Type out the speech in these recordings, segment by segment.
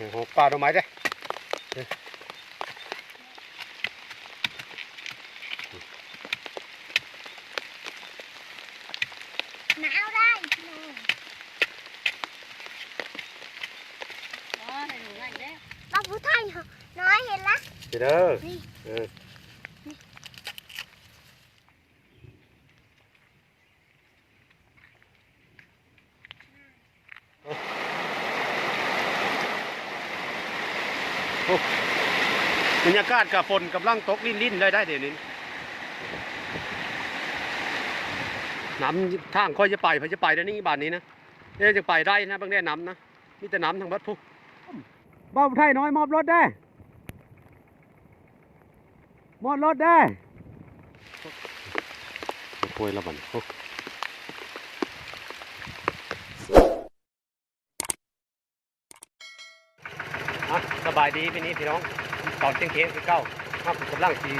ม้โอ้ปลาดอกไม้ได้อหนาวได้ อ๋อให้หนูไงเด้อ ปลาผู้ไทยน้อยเห็นละ เด้อ นี่ เออโอ้ บรรยากาศกับฝนกำลังตกลิ่นๆเลยได้เดี๋ยวนี้น้ำทางค่อยจะไปพอจะไปแล้วนี่บ้านนี้นะเนี่ยจะไปได้นะบางแน่น้ำนะมีแต่น้ำทางวัดพุบ้าไทยน้อยมอบรถได้มอบรถได้โอยละบันโอ้อะสบายดีพี่นี้พี่น้อง ตอนเที่ยงเที่ยงคือเก้ามาผมกำลังสี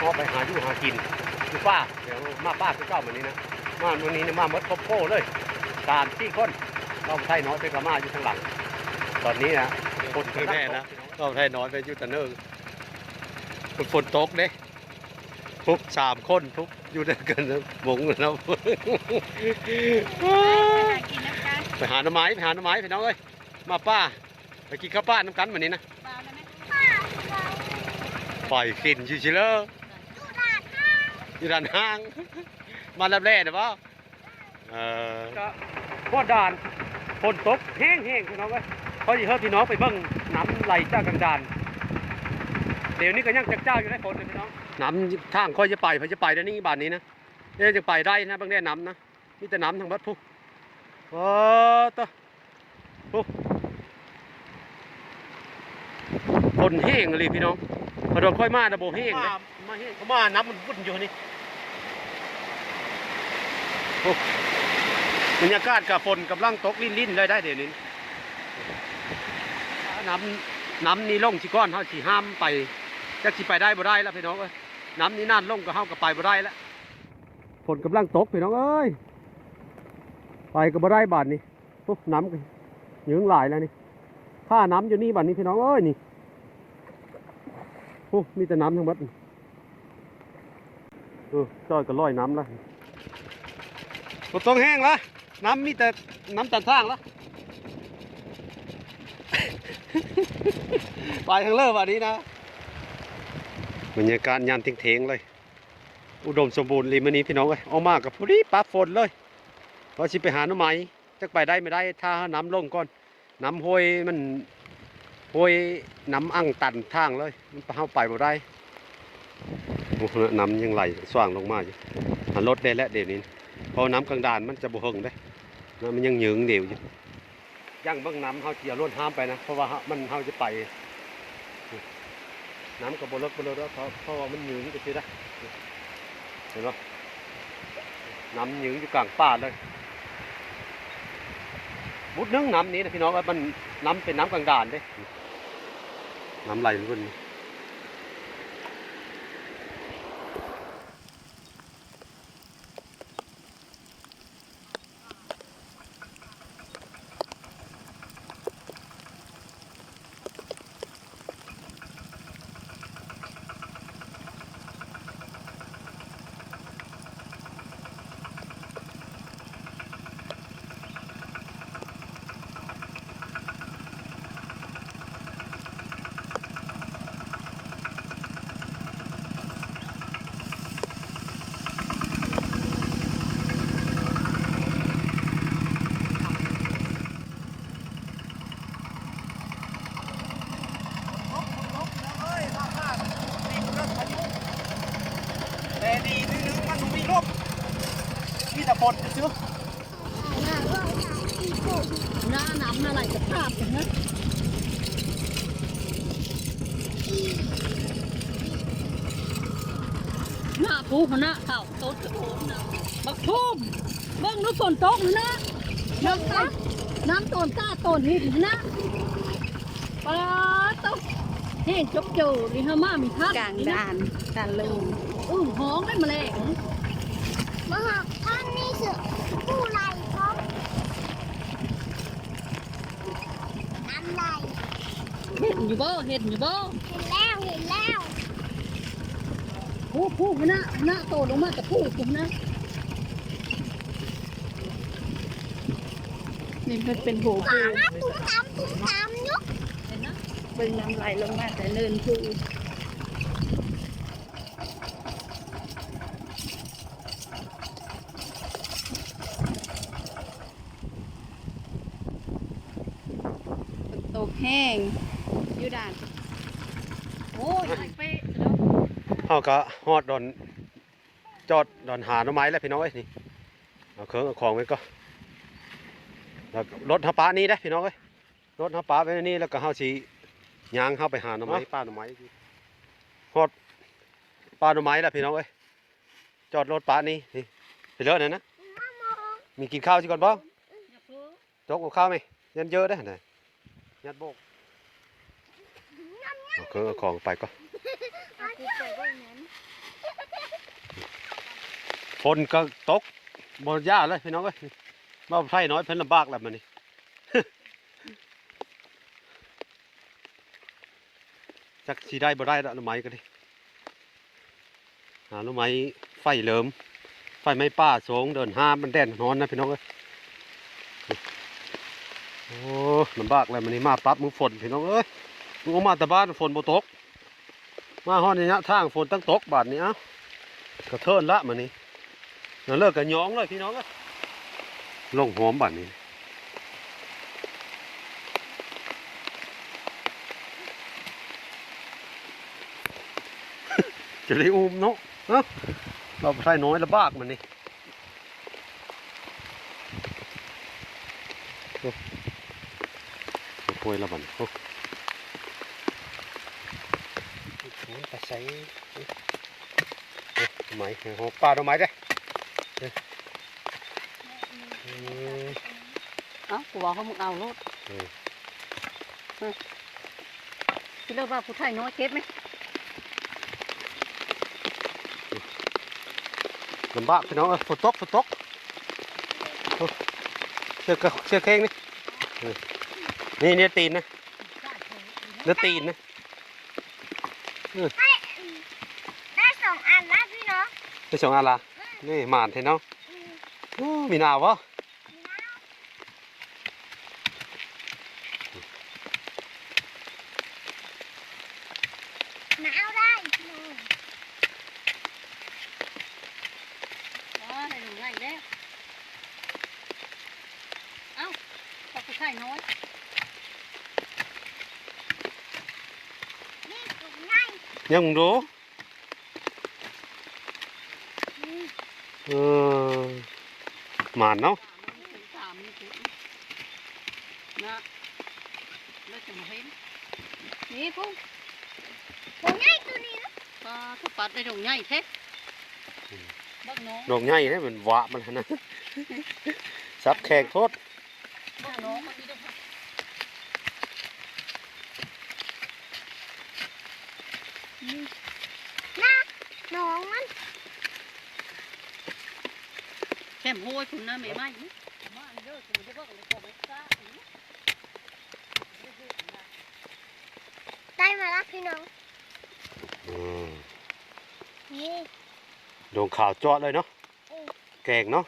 มอไปหาอยู่หากินอยู่ป้าเดี๋ยวมาป้าคือเก้าเหมือนนี้นะมาวันนี้เนี่ยมาหมดครบโป้เลยสามสี่คนเราไทยน้อยไปกับมาอยู่ข้างหลัง ตอนนี้นะคนแน่นะเราไทยน้อยไปอยู่แตะเนิงฝนตกเด้ทุกสามคนทุกอยู่ด้วยกันนะบงนะกินน้ำกันไปหาหน่อไม้ไปหาหน่อไม้พี่น้องเอ้ยมาป้าไปกินข้าวป้าน้ำกันวันนี้นะ เปล่าได้ไหม ปล่อยกินชิๆเลยอยู่ด้านห้าง มาแล้วแร่นะป่ะเออก็พอด่านฝนตกแห้งๆพี่น้องเอ้ยเขาจะเฮิรพี่น้องไปเบิ่งน้ำไหลจากกลางด่าน เดี๋ยวนี้ก็ยังจักเจ้าอยู่ได้ฝนเลยพี่น้อง น้ำทางค่อยจะไปพอจะไปแล้วนี่บ้านนี้นะเนี่ยจะไปได้นะบางแน่น้ำนะมีแต่น้ำทางวัดพุโอ้ตัวพุฝนแห้งเลยพี่น้อง พอโดนค่อยมานะโบแห้งเลยมาแห้งเขามาน้ำมันวุ่นอยู่นี่โอ้บรรยากาศกับฝนกำลังตกลิ่นๆเลยได้เดี๋ยวนี้น้ำน้ำนี่ลงสิก้อนเฮาสิห้ามไปจักสิไปได้บ่ได้แล้วพี่น้องเอ้ยน้ำนี่นั่นลงก็เฮาก็ไปบ่ได้แล้วฝนกำลังตกพี่น้องเอ้ยไปก็บ่ได้บาดนี้ปุ๊บน้ำก็ยืงหลายแล้วนี่ค่าน้ำอยู่นี่บาดนี้พี่น้องเอ้ยนี่โอ้มีแต่น้ำทั้งหมดเออจอยก็ลอยน้ำแล้วฝนตกแห้งล้วน้ำมีแต่น้ำตันทางล้วไปทางเลิกวันนี้นะบรรยากาศยามเทงเลย อุดมสมบูรณ์ริมอันนี้พี่น้องเอ้ยเอามากกับพอดีปลาฝนเลยว่าสิไปหาหน่อไม้จักไปได้ไม่ได้ถ้าน้ำลงก่อน น้ำห้วยมัน ห้วยน้ำอั้งตันทางเลย มันเข้าไปบ่ได้โอ้น้ำยังไหลสว่างลงมาอยู่หันรถได้แล้วเดี๋ยวนี้พอน้ำกลางดานมันจะบ่เฮงได้น้ำมันยังหยืงเดี๋ยวอยู่ย่างเบื้องน้ำเขาเจียร่นห้ามไปนะเพราะว่ามันเขาจะไป น้ำกับบเลิกบเลิกแล้วเพราะเพราะว่ามันหยืงก็ใช่ได้เห็นปะน้ำหยืงอยู่กลางป่าเลยมุดนึงน้ำนี้นะพี่น้องว่ามันน้ำเป็นน้ำกลางด่านเด้ น้ำไหลรุ่นนี้ แต่ดีนึงมันมีลมมีแต่ฝนจะซื้อ หน้าน้ำอะไรจะภาพอย่างนั้นหน้าปูหน้าเข่าโต๊ดกระโถนนะบักทุ่ม เบิ่งดูฝนตกนะน้ำตาน้ำต้นตาต้นหินนะปลาตกเห็นจบโจนี่ฮะมามีพักกลางด่านด่านลุงอึ้งห้องได้มาแล้งมหาท่านนี่คือผู้ไรครับน้ำไหลนอยู่บ่เห็นอยู่บ่เห็นแล้วเห็นแล้วผู้ผู้คณะคณะโตลงมากับผู้ผมนะ นี่มันเป็นโหหมาตุ้มตามตุ้มตามเนาะเป็นน้ำไหลลงมาแต่เนินผู้ตกแห้งอยู่ด่านโอ้ยไอ้เป๊ะแล้วเฮาก็ฮอดดอนจอดดอนหาหน่อไม้แล้วพี่น้องเอ้ยนี่เอาเครื่องเอาของไว้ก็ แล้วก็รถเฮาปานี่ได้อพี่น้องเอ้ยรถเฮาปาไว้ในนี่แล้วก็เฮาสิย่างเฮาไปหาหน่อไม้ป้าหน่อไม้ฮอดป้าหน่อไม้แล้วพี่น้องเอ้ยจอดรถปานี่นี่ไปเลอะนั่นนะมีกินข้าวสิก่อนบ่อย่าเพ้อจกกับข้าวไหมยันเยอะได้อไหนยัดโบกเอาเครื่องเอาของไปก็เอากูไปบ้างนั้นฝนก็ตกบนหญ้าเลยพี่น้องเอ้ย บ้าไผ่น้อยเพิ่นลำบากแล้วมันนี่จักสีได้บ่ได้ละหน่อไม้ก็ดิหาหน่อไม้ไฟเหลิม ไฟไม้ป้าสงเดินห้ามันแดนนอนนะพี่น้องเอ้ยโอ้ลำบากแล้วมันนี่มาปั๊บมึงฝนพี่น้องเอ้ยมึงออกมาแต่บ้านฝนบ่ตก มาฮอดนี่นะทางฝนตั้งตกบาดนี้อ้ากระเทินละมันนี่นั่นเลิกกันย้องเลยพี่น้องเอ้ย ลงหอมบาดนี้จะได้อุ้มเนาะเอ้าเราใส่น้อยละบากมันนี่โอ้โอ้ยละบันโอ้โหไปใส่โอ้ไหมโอ้ปลาดอกไม้ได้เอ้ยอืม เอ้ากูบอกเขามึงเอารถเออเออคิดเลิกว่าผู้ไทยน้อยเก็บไหมลำบากพี่น้องเอ้ยฝนตกฝนตกโอ้เชือกกระเชือกแข้งนี่เออนี่เนี่ยตีนนะเนื้อตีนนะได้สองอันนะพี่น้องไปส่งอะไรนี่หมานเทเนาะโอ้มีหนาววะ หนาวได้พี่น้อง อ๋อได้ดูง่ายแล้วเอ้า พอผู้ไทยน้อยนี่กูง่ายยังมึงดูเออหมานเนาะสามนี่ถึงนะแล้วจะมาเห็นนี่พุ่ง กูง่ายตัวนี้นะ ปลาทุกปัดได้ดงใหญ่แท้บักน้อง ดอกใหญ่เนี่ยมันหวะมันนะ ซับแขกโทษ บักน้องมันมีดอก นะน้องมัน แค่มโห้ยคุณนะไม่ไหมนี่มาเยอะคุณจะบอกเลยผมไม่กล้าได้มาแล้วพี่น้องอืมนี่ดงขาวเจาะเลยเนาะเออแกงเนาะ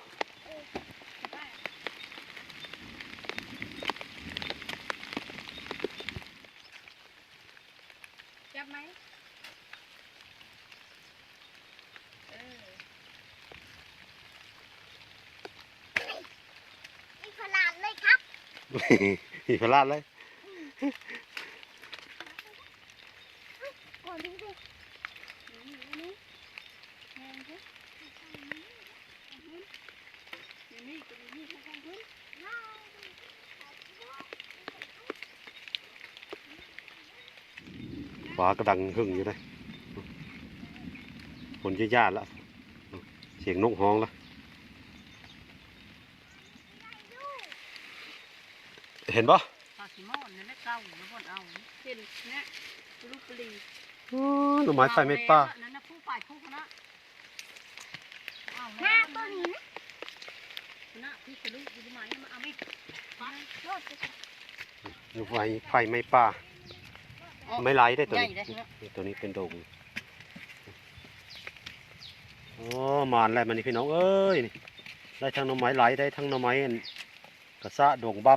จับไหม มีขนาดเลยครับ อีพลาดเลยฟ้ากระดังหึ่งอยู่เลยฝนจะยาแล้วเสียงนกฮ้องล้ว เห็นปะปลาสิมอนนี่แหละเก่าแล้วบ่เอาเห็นนะลูกปลีอ๋อหน่อไม้ไฟไม่ป้านั่นนะผู้ฝ่ายผู้คณะเอาหน้าตัวนี้นะคณะพี่กระดูกอยู่ที่ไหนมาเอาไม่ไปโลดไปก่อนหน่อไม้ไฟไม่ป้าโไม่ไหลได้ตัวใหญ่นี้ได้เนาะนี่ตัวนี้เป็นดงโอ้มานแล้วมันนี่พี่น้องเอ้ยนี่ได้ทั้งหน่อไม้ไหลได้ทั้งหน่อไม้อันกระซะดงบ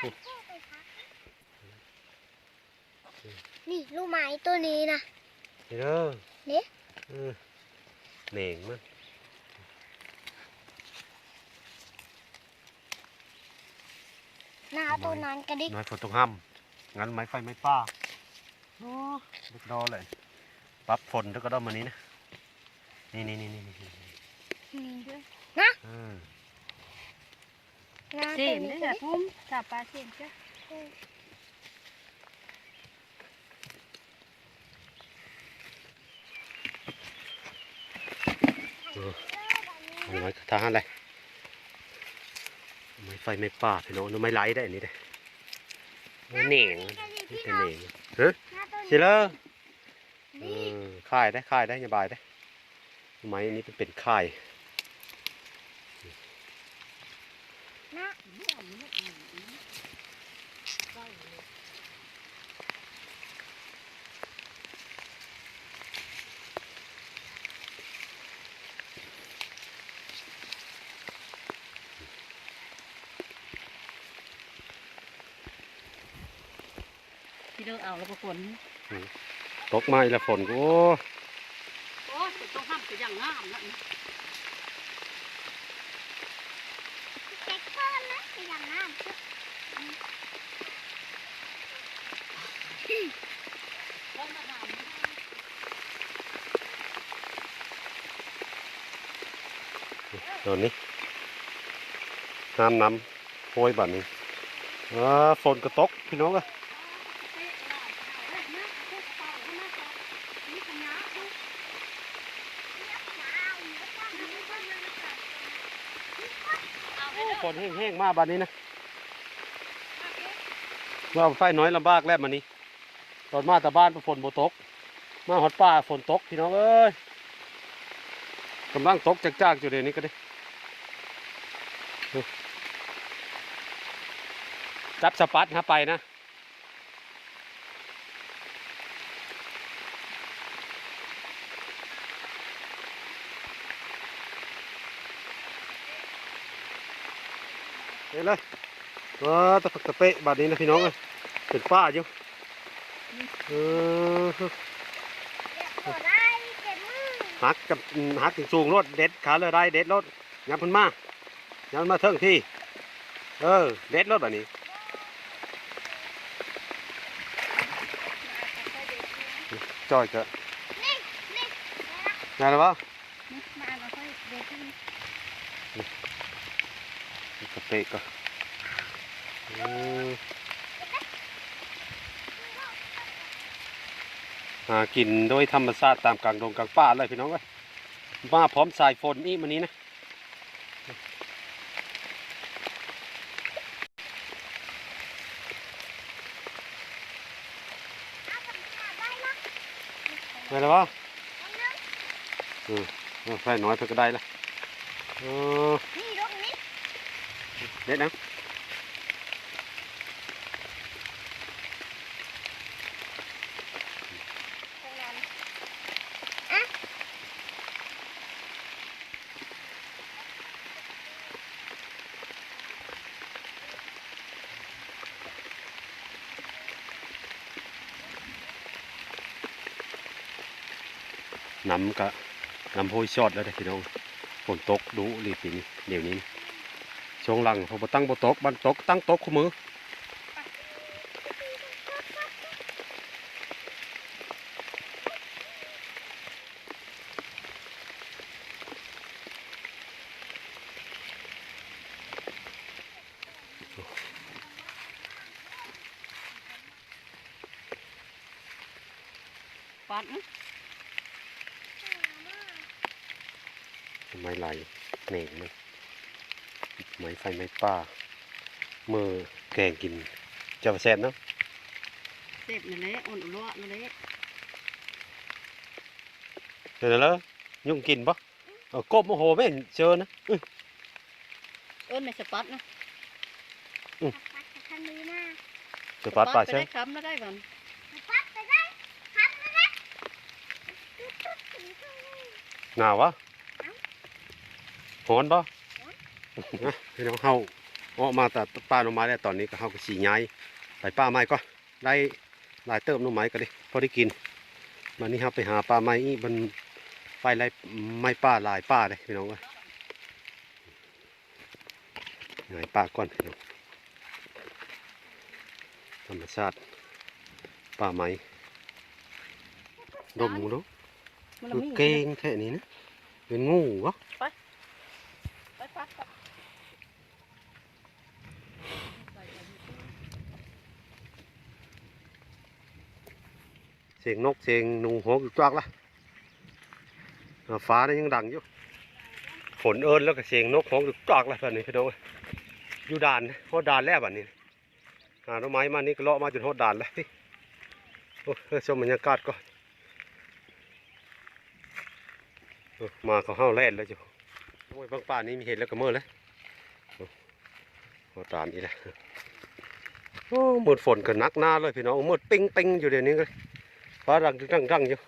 นี่ลูกไม้ตัวนี้นะำนี่เด้อนี่เออเหน่งมั้งหน้าตัวนั้นกระดิกน้อยฝนตกห้ำงั้นไม้ไฟไม้ป้าโอ้เด็กดอเลยปรับฝนแล้วก็ได้มานี้นะ นี่นี่นี่นี่นี่นี่ด้วยอืมหน้า เสีตัยวมนี้ได้กระจ้ะดิกทุ่มจับปลาเสียมจ้ะเอาไม้ทหารเลยไม้ไฟไม้ป้าพี่น้องเอาไม้ไหลได้อันนี้ได้เอาเหน่งนี่เป็นเหน่งเฮ้ยหน้าตัวสินี้เลอนี่อค่ายได้ค่ายได้สบายได้ไม้อันนี้เป็นเป็นค่าย ห น้าที่เลิกเอาแล้วก็ฝนตกไมาอีกแล้วฝนโอ้โอ้ต้องห้ามตัวอย่างงามนะ เจ็กเพิ่มนะอย่างนั้น ตัวนี้น้ำน้ำโอยแบบนี้าฝนก็ตกพี่น้องอะฝนแห้งๆมากบัดนี้นะว่าไฟน้อยลำบากแล้วมันนี้ตอนมาแต่บ้านฝนบ่ตก มาหอดป่าฝนตกพี่น้องเอ้ยกำลังตกจากๆอยู่เดี๋ยวนี้ก็ได้ จับสปัดฮะไปนะเห็นเลยว้าตะปักตะเปะบาดนี้นะพี่น้องเลยเป็นป้าอยู่เออตัวได้เจ็บมือหักกับหักถึงสูงรถเด็ดขาเลยได้เด็ดรถยับมันมายับมันมาเทิงที่ เออ เด็ดรถแบบนี้ จอยก็นี่นี่ไงล่ะวะนี่มาเราค่อยเด็ดขึ้นกระเปะก็เออหากินโดยธรรมชาติตามกลางดงกลางป่าเลยพี่น้องเอ้ยมาพร้อมสายฝนนี่มันนี้นะ เอาผมขาดได้ละ ไงล่ะ วะเอาเนื้อไฟน้อยเพิ่นก็ได้ละเออ นี่รถนี้ เด็ดนะ ตรงนั้นอะ น้ำกะน้ำโพยชอดแล้วเด้อพี่น้องฝนตกดูรีปีนี้เดี๋ยวนี้ช่วงหลังพอตั้งบ่ตกบันตกตั้งตกคู่มือ ปลามือแกงกินจะแซ่บเนาะแซ่บนั่ละอ่อนอร่อยนั่นแหละเดี๋ยวแล้วยุ่งกินปะกบโอ้โหไม่เห็นเจอนะเอิ้ในสปอตนะสปอตปลาใช่ไหมคำแล้วได้หนาววะหอนปะ นะพี่น้องเฮาออกมาแต่ป้าหน่อไม้แล้วตอนนี้ก็เฮาก็สีย้ายไปป้าไม้ก็ได้หลายเติมหน่อไม้ก็ดิพอได้กินวันนี้เฮาไปหาป้าไม้อีมันไปไล่ไม้ป้าหลายป้าเลยพี่น้องเอ้ยหายป้าก่อนพี่น้องธรรมชาติป้าไม้ดมเนาะมันคือมีเก่งแท้นี่นะเป็นงูวะไปปักกั เสียงนกเสียงหนูหัวกึกจวักละฟ้านี่ยังดังอยู่ฝนเอิญแล้วก็เสียงนกหัวกึกจวักละแบบนี้พี่น้องอยู่ด่านนะฮอดด่านแล้วแบบนี้หาต้นไม้มานี่ก็เลาะมาจนฮอดด่านแล้วพี่โอ้เออชมบรรยากาศก่อนโอ้มาเขาเฮาแล่นแล้วจ้ะโอ้ยบางป่านี้มีเห็นแล้วก็เมื่อแล้วโอ้ฮอดด่านอีกแล้วโอ้มืดฝนก็นักหน้าเลยพี่น้องหมดปิ้งปิ้งอยู่เดี๋ยวนี้ ก็ฟ้ารังดังดังอยู่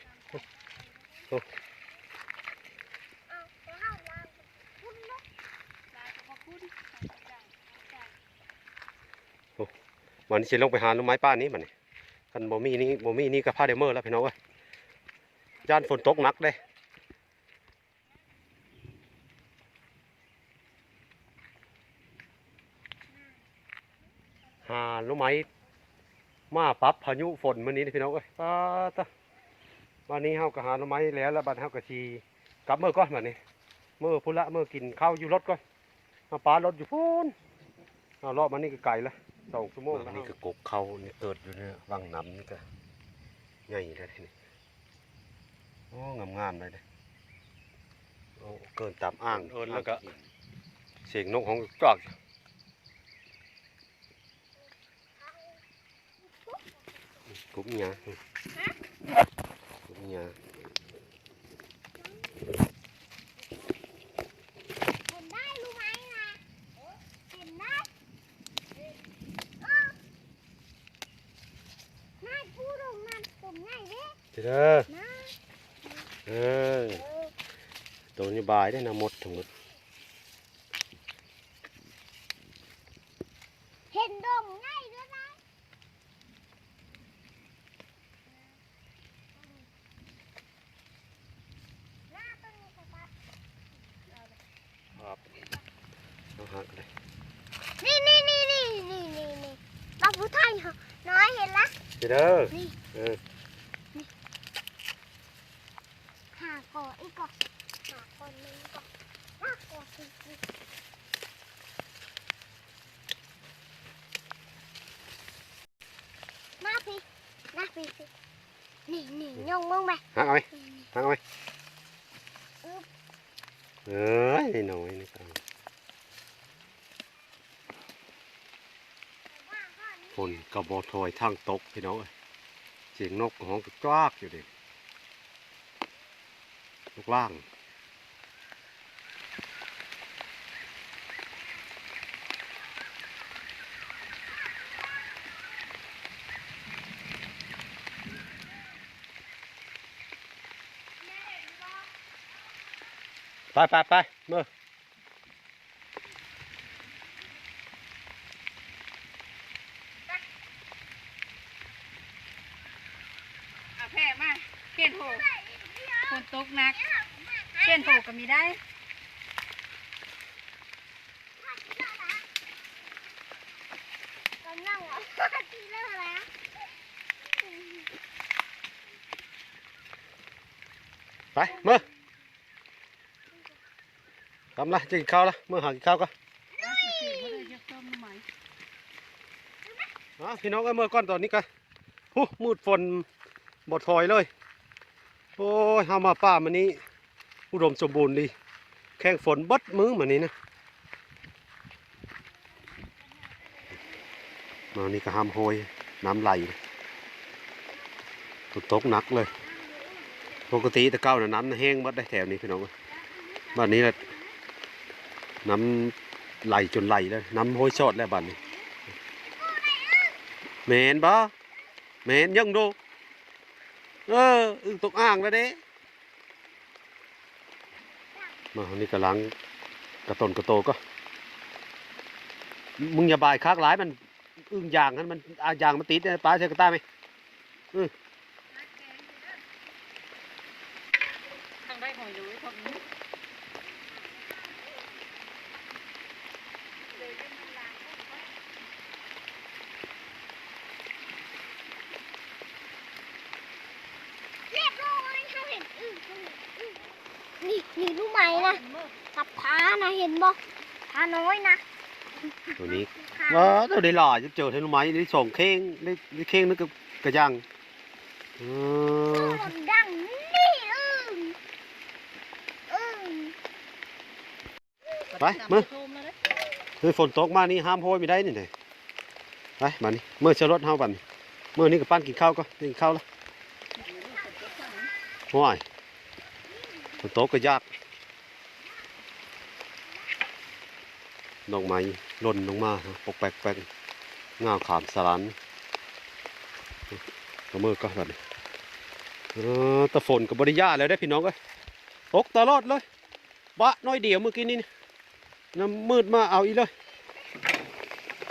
มันสิลงไปหาลูกไม้ป้านี้มันนี่คันบ่มีนี่บ่มีนี่กับผ้าเดเมอร์แล้วพี่น้องเอ้ยย่านฝนตกหนักเด้หาลูกไม้ มาปรับพายุฝนมื้อนี้นะพี่น้องเอ้ยป้าตะวันนี้เฮาก็หาลูกไม้แล้วแล้วบัดเฮาก็สิกลับเมื่อก่อนบัดนี้เมื่อพุ่นละเมื่อกินข้าวอยู่รถก่อนมาปลารถอยู่พุ่นเอารอบมานี่ก็ไกลละสองชั่วโมงแล้วนี่ก็กกเขานี่เกิดอยู่เนี่ยวังน้ำนี่ก็ใหญ่เลยทีนี้โอ้งามงามๆเลยเนี่ยโอ้เกินตามอ่างเอินแล้วก็เสียงนกของจอกกุ๊บหยากุ๊บหยา เห็นได้รู้ไหมนะเห็นได้เออนายพูดออก มาผมง่ายเด้เด้อนะเออตัวนี้บายได้นะหมดทั้งหมด เห็นดงง่ายด้วยนะหน้าตัวนี้ก็ตัด ครับเอาหักเลย นี่นี่นี่นี่นี่นี่นี่ปลาผู้ไทยเหรอน้อยเห็นละ เด้อนี่เออหาก่อนอีกก่อนหาก่อนหนึงก่อนหาก่อนสิสิมาพี่มาพี่พี่นี่นี่ยงมึงไหมหักเอาไหมนี่นี่หักเอาไหม อึ๊บ เอ้ยนี่น้อยนี่ก็เอา ว่าก่อน ฝนกระ บอถอยทางตกพี่น้องเสียงนกหองกระจากอยู่ดิลูกล่างไปไปไปเมื่อ เอาแพร่มาเขียนโหฝ นตกหนักเขียนโหก็มีได้กำลังอะที่เลิกแล้วไปเมื่อทำละจะกินข้าวละเมื่อหากินข้าวก็อะพี่น้องก็เมื่อก่อนตอนนี้ก็หูมืดฝนบดถอยเลย โอ้ยเฮามาป่ามันนี้ อุดมสมบูรณ์ดี แข้งฝนบดมือเหมือนนี้นะมานี่ก็ห้ามโหยน้ำไหลฝนตกหนักเลย ปกติต่เก้าน่ะน้ำแห้งหมัดได้แถวนี้พี่น้องบ้านนี้แหละน้ำไหลจนไหลแล้วน้ำห้อยชอดแล้วบ้านนี้แมนบ่แมนยังดู เอออึ่งตกอ่างแล้วเด้มาอันนี้กะลังกระตนกระโตก็ มึงอย่าบายคากหลายมันอึ้งยางนั้นมันอายางมันติดเนี่ยปลาใช้กระต้าไหมทางได้ของอยู่ทางนี้ เรียบร้อยเขาเห็นอึ้งเขาเห็นอึ้งนี่นี่รู้ไหมนะกับพานะเห็นบ่พาน้อยนะ ตัวนี้ พาว้าเดี๋ยวได้หล่อจะเจอเทนุไม้ได้ส่งเข่งได้ได้เข่งนึกกับกระยังเออตัวดังนี่อึ้งอึ้งไปมือเฮ้ยฝนตกมานี่ห้ามโหยไม่ได้นี่ไหนไปมานี่เมื่อเชรถเฮาบัดนเมื่อนี้กับปั้นกินข้าวก็กินข้าวแล้วห่วยฝนตกก็ยาก ดอกไม้ล่นลงมาปกแปกแปกงาขามสลันก็มือก็แบบนี้เออแตะฝนกับบริยาแล้วได้พี่น้องเอ้ยตกตลอดเลยบะน้อยเดียวเมื่อกี้นี่น้ำมืดมาเอาอีกเลย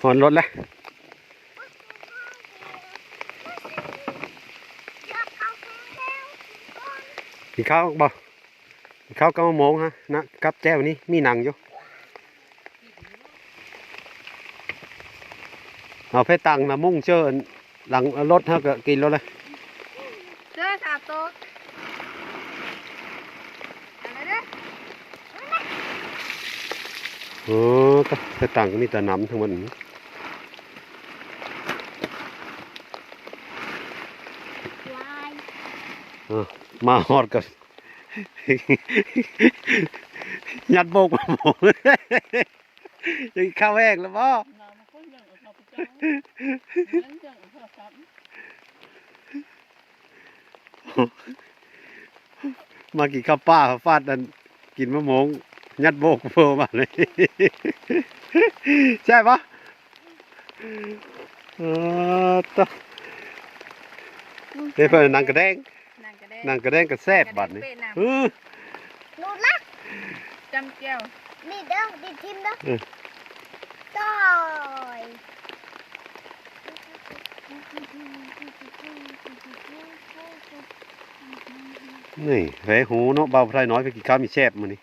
หอนรถแล้วอยากเอาแก้วก่อนกินข้าวบ่กินข้าวก็มะมงฮะนะกับแจ้วนี้มีหนังอยู่ เอาเพชรตังนะมุ่งเชิญหลังรถฮะก็กินรถเลยเสื้อสาบโต๊ะอะไรเด้อโอ้ก็เพชรตังก็มีแต่น้ำทั้งหมดลายมาหอดกันยัดโบกมาโมงจะกินข้าวแห้งแล้วบ่ นั่นยังเอาเข้าซ้ำมากินข้าวป้าฟาดดันกินมะม่วงยัดโบกเพิ่มมาเลย ใช่ปะเออตะเฮ้ยเพื่อนนางกระแดงนางกระแดงนางกระแดงกระแซบบัดนี้กระแดงเป๊ะน้เออนูนละำจำแก้ว นี่เด้อดิทิมเด้อเออต่อย นี่แผลหูเนาะเบาไพรน้อยไปกินข้าวมีแซบมื้อนี้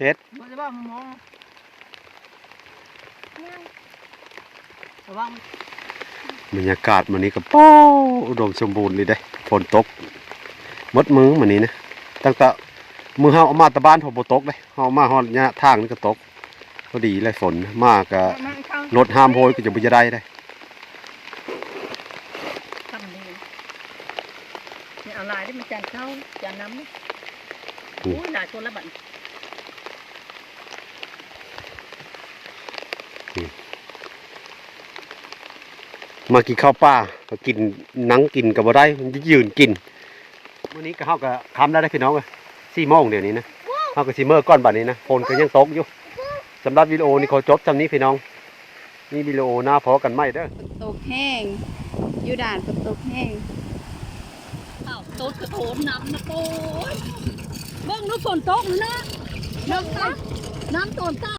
มันจะบอกมองยังระวังบรรยากาศมื้อนี้ก็โป้อุดมสมบูรณ์เลยเด้ฝนตกหมดมือมื้อนี้นะตั้งแต่มือเฮาเอามาแตะบ้านพอบ่ตกเลยเฮาเอามาฮอดยะทางนี่ก็ตกพอดีเลยฝนมากก็มันเข้ารถห้ามโหยก็จะบ่จะได้ได้ ทำดีเนี่ยเอาลายที่ มันจานเข้าจานน้ำนี่โอ้ยหลายคนละบัดมากินข้าวป่าก็กินหนังกินก็บ่ได้มันจะยืนกินมื้อนี้ก็เฮาก็คำได้ได้อพี่น้องเอ้ย4โมงเดี๋ยวนี้นะเฮาก็สิเมื่อก่อนบัดนี้นะฝนก็ยังตกอยู่สำหรับวิดีโอนี้ขอจบจำนี้พี่น้อง นี่วิดีโอหน้าพอกันไหมเด้อตกแห้งอยู่ด่านฝนตกแห้ง ข้าโต๊ดกระโถนน้ำนะโป้ยเบิ่งนู้ฝนตกนะน้ำน้ำโตนตา